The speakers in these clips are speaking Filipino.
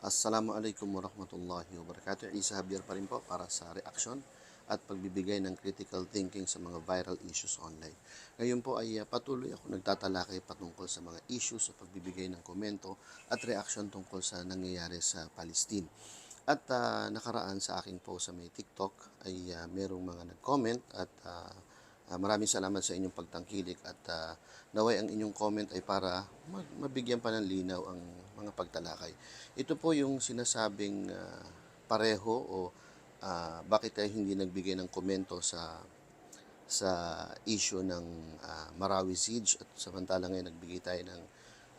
Assalamualaikum warahmatullahi wabarakatuh. Isa Javier pa rin po para sa reaction at pagbibigay ng critical thinking sa mga viral issues online. Ngayon po ay uh, patuloy ako nagtatalakay patungkol sa mga issues sa pagbibigay ng komento at reaction tungkol sa nangyayari sa Palestine. At uh, nakaraan sa aking post sa may TikTok ay uh, merong mga nag-comment at uh, uh, maraming salamat sa inyong pagtangkilik at uh, naway ang inyong comment ay para mabigyan pa ng linaw ang mga pagtalakay. Ito po yung sinasabing uh, pareho o uh, bakit tayo hindi nagbigay ng komento sa sa issue ng uh, Marawi siege at samantala ngayon nagbigay tayo ng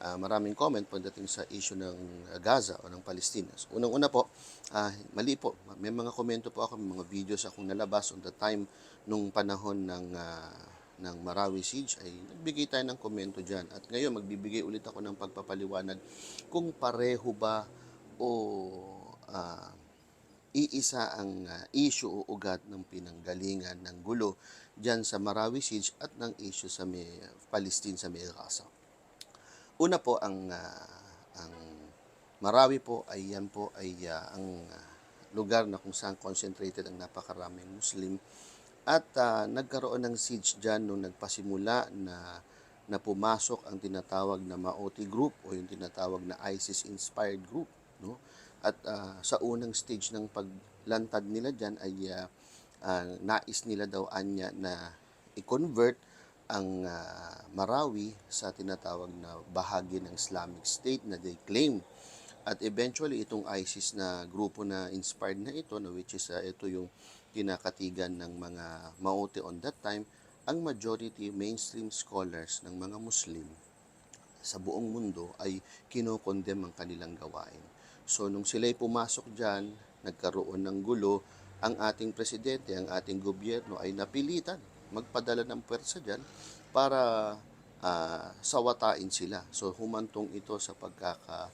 uh, maraming comment pagdating sa issue ng Gaza o ng Palestina. So, unang-una po, uh, mali po. May mga komento po ako, may mga videos akong nalabas on the time nung panahon ng uh, ng Marawi siege ay nagbigay tayo ng komento diyan. At ngayon magbibigay ulit ako ng pagpapaliwanag kung pareho ba o uh, iisa ang uh, issue o ugat ng pinanggalingan ng gulo diyan sa Marawi siege at ng issue sa may Palestine sa may Gaza. Una po ang ah, ang Marawi po ay yan po ay ah, ang ah, lugar na kung saan concentrated ang napakaraming Muslim. At ah, nagkaroon ng siege diyan nung nagpasimula na na pumasok ang tinatawag na Maoti group o yung tinatawag na ISIS inspired group no? At ah, sa unang stage ng paglantad nila diyan ay ah, ah, nais nila daw anya na i-convert ang ah, Marawi sa tinatawag na bahagi ng Islamic State na they claim. At eventually itong ISIS na grupo na inspired na ito, na which is ah, ito yung kinakatigan ng mga Maote on that time, ang majority mainstream scholars ng mga Muslim sa buong mundo ay kinokondem ang kanilang gawain. So nung sila'y pumasok dyan, nagkaroon ng gulo, ang ating presidente, ang ating gobyerno ay napilitan magpadala ng pwersa dyan para ah, sawatain sila. So humantong ito sa pagkaka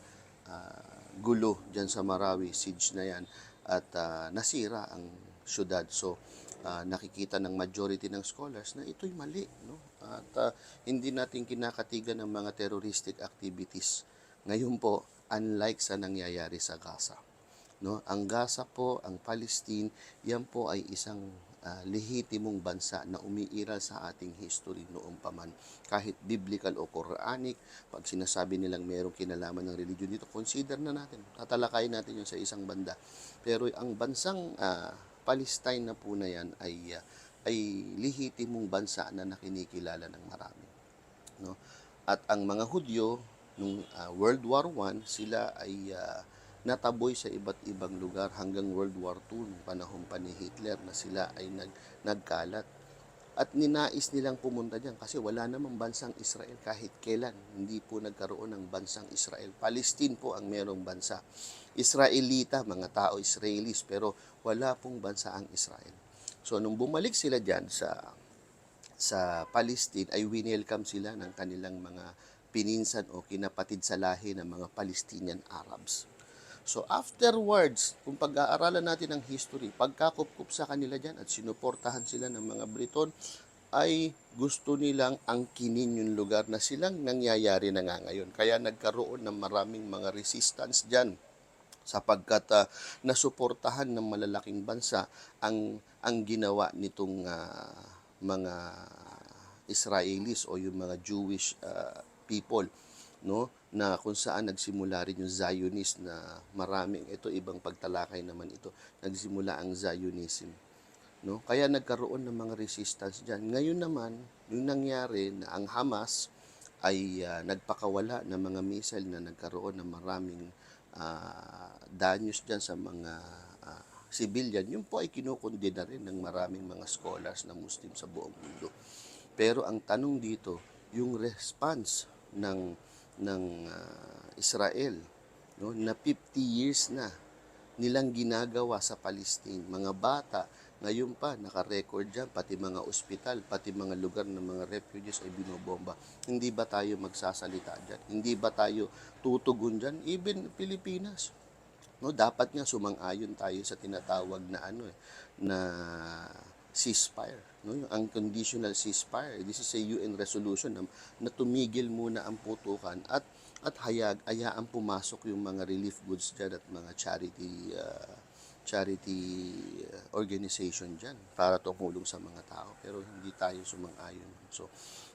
ah, gulo dyan sa Marawi, siege na yan, at ah, nasira ang syudad. So ah, nakikita ng majority ng scholars na ito'y mali. No? At ah, hindi natin kinakatigan ng mga terroristic activities. Ngayon po, unlike sa nangyayari sa Gaza. No? Ang Gaza po, ang Palestine, yan po ay isang ah, lehitimong bansa na umiiral sa ating history noong paman. Kahit biblical o Quranic, pag sinasabi nilang merong kinalaman ng religion dito, consider na natin. Tatalakayin natin yun sa isang banda. Pero ang bansang ah, Palestine na po na yan ay, ah, ay lehitimong bansa na nakinikilala ng marami. No? At ang mga Hudyo, nung ah, World War I, sila ay ah, nataboy sa iba't ibang lugar hanggang World War II, nung panahon pa ni Hitler na sila ay nag, nagkalat. At ninais nilang pumunta diyan kasi wala namang bansang Israel kahit kailan. Hindi po nagkaroon ng bansang Israel. Palestine po ang merong bansa. Israelita, mga tao Israelis, pero wala pong bansa ang Israel. So nung bumalik sila diyan sa sa Palestine ay winelcome sila ng kanilang mga pininsan o kinapatid sa lahi ng mga Palestinian Arabs. So afterwards, kung pag-aaralan natin ang history, pagkakupkup sa kanila dyan at sinuportahan sila ng mga Briton, ay gusto nilang angkinin yung lugar na silang nangyayari na nga ngayon. Kaya nagkaroon ng maraming mga resistance dyan sapagkat ah, nasuportahan ng malalaking bansa ang ang ginawa nitong ah, mga Israelis o yung mga Jewish ah, people no na kung saan nagsimula rin yung Zionist na maraming ito ibang pagtalakay naman ito nagsimula ang Zionism no? Kaya nagkaroon ng mga resistance diyan ngayon naman yung nangyari na ang Hamas ay ah, nagpakawala ng mga missile na nagkaroon ng maraming ah, danyos diyan sa mga ah, civilian yun po ay kinukondena rin ng maraming mga scholars na Muslim sa buong mundo. Pero ang tanong dito yung response ng ng ah, Israel no? Na 50 years na nilang ginagawa sa Palestine. Mga bata ngayon pa naka-record diyan pati mga ospital pati mga lugar ng mga refugees ay binobomba. Hindi ba tayo magsasalita diyan hindi ba tayo tutugon diyan even Pilipinas no? Dapat nga sumang-ayon tayo sa tinatawag na ano eh na ceasefire no? Yung unconditional ceasefire. This is a UN resolution na, na tumigil muna ang putukan at at hayag, ayaan pumasok yung mga relief goods dyan at mga charity uh, charity uh, organization dyan para tumulong sa mga tao pero hindi tayo sumang-ayon. So,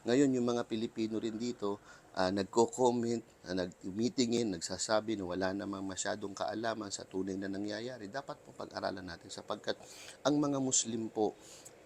ngayon yung mga Pilipino rin dito uh, nagko-comment, uh, nag-meetingin, nagsasabi na wala namang masyadong kaalaman sa tunay na nangyayari. Dapat po pag-aralan natin sapagkat ang mga Muslim po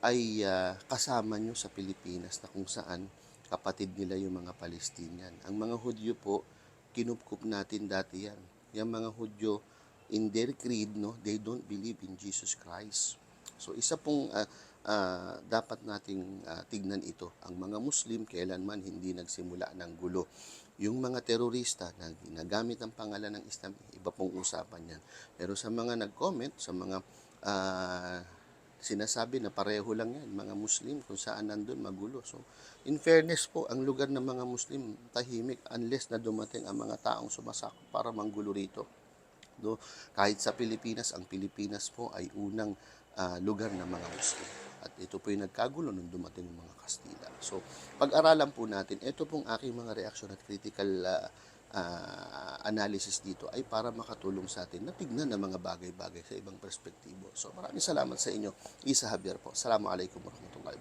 ay uh, kasama nyo sa Pilipinas na kung saan kapatid nila yung mga Palestinian. Ang mga Hudyo po, kinupkup natin dati yan. Yung mga Hudyo, in their creed, no, they don't believe in Jesus Christ. So isa pong uh, uh, dapat nating uh, tignan ito. Ang mga Muslim kailanman hindi nagsimula ng gulo. Yung mga terorista na ginagamit ang pangalan ng Islam, iba pong usapan yan. Pero sa mga nag-comment, sa mga uh, sinasabi na pareho lang yan, mga Muslim, kung saan nandun magulo. So, in fairness po, ang lugar ng mga Muslim tahimik unless na dumating ang mga taong sumasakop para manggulo rito. Do, kahit sa Pilipinas, ang Pilipinas po ay unang ah, lugar ng mga Muslim. At ito po yung nagkagulo nung dumating ang mga Kastila. So, pag-aralan po natin, ito pong aking mga reaksyon at critical ah, ah, analysis dito ay para makatulong sa atin na tignan ang mga bagay-bagay sa ibang perspektibo. So, maraming salamat sa inyo. Isa Javier po. Assalamualaikum warahmatullahi